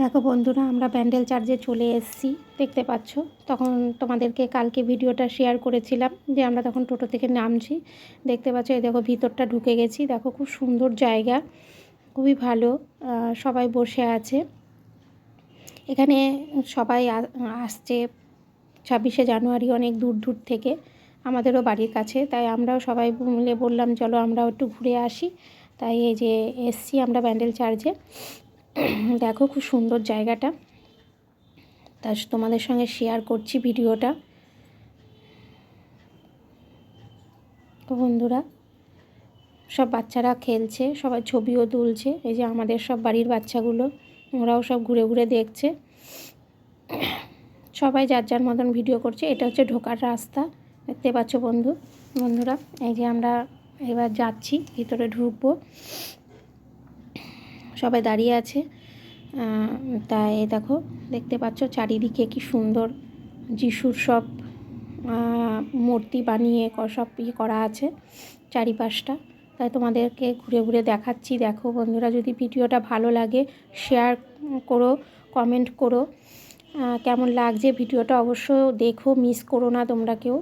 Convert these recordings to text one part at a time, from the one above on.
দেখো বন্ধুরা, আমরা ব্যান্ডেল চার্জে চলে এসেছি, দেখতে পাচ্ছ। তখন তোমাদেরকে কালকে ভিডিওটা শেয়ার করেছিলাম, যে আমরা তখন টোটো থেকে নামছি, দেখতে পাচ্ছ, এই দেখো ভিতরটা ঢুকে গেছি, দেখো খুব সুন্দর জায়গা, খুবই ভালো সবাই বসে আছে। এখানে সবাই আসছে, ছাব্বিশে জানুয়ারি অনেক দূর দূর থেকে, আমাদেরও বাড়ির কাছে, তাই আমরাও সবাই মিলে বললাম, চলো আমরাও একটু ঘুরে আসি। তাই এই যে এসছি আমরা ব্যান্ডেল চার্জে। দেখো খুব সুন্দর জায়গাটা। তা তোমাদের সঙ্গে শেয়ার করছি ভিডিওটা। তো বন্ধুরা, সব বাচ্চারা খেলছে, সবাই ছবিও তুলছে, এই যে আমাদের সব বাড়ির বাচ্চাগুলো, ওরাও সব ঘুরে ঘুরে দেখছে। সবাই যার যার মতন ভিডিও করছে, এটা হচ্ছে ঢোকার রাস্তা, দেখতে পাচ্ছ বন্ধু, বন্ধুরা, এই যে আমরা এবার যাচ্ছি, ভিতরে ঢুকবো। সবাই দাঁড়িয়ে আছে। তাই দেখো, দেখতে পাচ্ছ চারিদিকে কি সুন্দর যিশুর সব মূর্তি বানিয়ে সব ইয়ে করা আছে চারিপাশটা। তাই তোমাদেরকে ঘুরে ঘুরে দেখাচ্ছি। দেখো বন্ধুরা, যদি ভিডিওটা ভালো লাগে শেয়ার করো কমেন্ট করো। কেমন লাগছে ভিডিওটা অবশ্য দেখো মিস করো না তোমরা কেউ।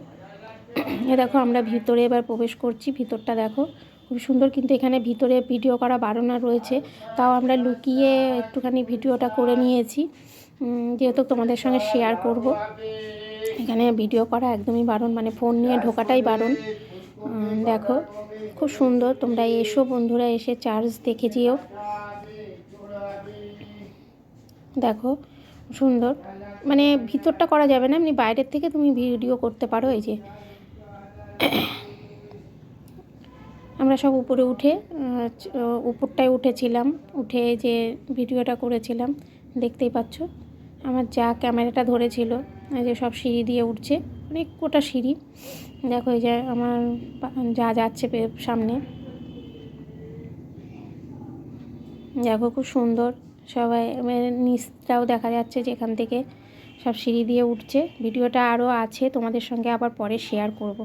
এ দেখো আমরা ভিতরে এবার প্রবেশ করছি, ভিতরটা দেখো। খুব সুন্দর কিন্তু এখানে ভিতরে ভিডিও করা বারণ রয়েছে। তাও আমরা লুকিয়ে একটুখানি ভিডিওটা করে নিয়েছি। যেহেতু তোমাদের সঙ্গে শেয়ার করব। এখানে ভিডিও করা একদমই বারণ মানে ফোন নিয়ে ঢোকাটাই বারণ দেখো, খুব সুন্দর। তোমরা এসো বন্ধুরা, এসে চার্জ দেখে যেও। দেখো, সুন্দর। মানে ভিতরটা করা যাবে না, এমনি বাইরের থেকে তুমি ভিডিও করতে পারো, এই যে। আমরা সব উপরে উঠে উপরটায় উঠেছিলাম, উঠে যে ভিডিওটা করেছিলাম, দেখতেই পাচ্ছ। আমার যা ক্যামেরাটা ধরেছিল যে সব সিঁড়ি দিয়ে উঠছে, অনেক কোটা সিঁড়ি। দেখো এই যে আমার যা যাচ্ছে সামনে। দেখো খুব সুন্দর, সবাই মানে নিচটাও দেখা যাচ্ছে যেখান থেকে সব সিঁড়ি দিয়ে উঠছে। ভিডিওটা আরও আছে, তোমাদের সঙ্গে আবার পরে শেয়ার করব।